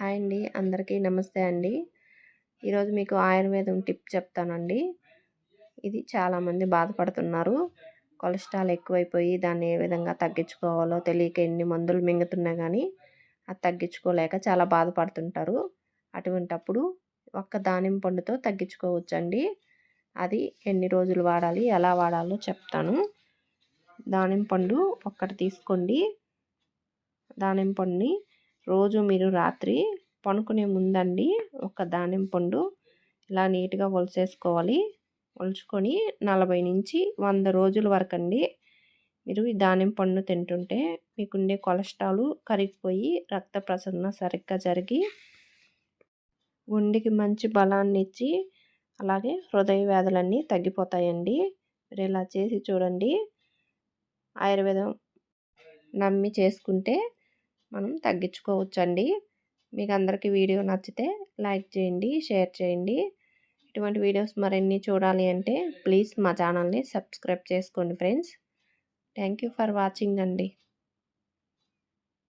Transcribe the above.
Hi అండి. అందరికీ నమస్తే అండి. ఈరోజు మీకు ఆయుర్వేదం టిప్ చెప్తానండి. ఇది చాలామంది బాధపడుతున్నారు. కొలెస్ట్రాల్ ఎక్కువైపోయి దాన్ని ఏ విధంగా తగ్గించుకోవాలో తెలియక ఎన్ని మందులు మింగుతున్నా కానీ అది తగ్గించుకోలేక చాలా బాధపడుతుంటారు. అటువంటప్పుడు ఒక్క దానిమ్మ పండుతో తగ్గించుకోవచ్చండి. అది ఎన్ని రోజులు వాడాలి ఎలా వాడాలో చెప్తాను. దానిమ్మ పండు ఒక్కటి తీసుకోండి. దానిమ్మ పండుని రోజు మీరు రాత్రి పనుకునే ముందండి ఒక దానిమ్మ పండు ఇలా నీట్గా ఒలిసేసుకోవాలి. ఒలుచుకొని నలభై నుంచి వంద రోజుల వరకు అండి మీరు ఈ దానిమ్మ పండు తింటుంటే మీకుండే కొలెస్ట్రాల్ కరిగిపోయి రక్త ప్రసరణ సరిగ్గా జరిగి గుండెకి మంచి బలాన్ని ఇచ్చి అలాగే హృదయ వ్యాధులన్నీ తగ్గిపోతాయండి. మీరు ఇలా చేసి చూడండి. ఆయుర్వేదం నమ్మి చేసుకుంటే మనం తగ్గించుకోవచ్చండి. మీకు అందరికీ వీడియో నచ్చితే లైక్ చేయండి షేర్ చేయండి. ఇటువంటి వీడియోస్ మరిన్ని చూడాలి అంటే ప్లీజ్ మా ఛానల్ని సబ్స్క్రైబ్ చేసుకోండి ఫ్రెండ్స్. థ్యాంక్ ఫర్ వాచింగ్ అండి.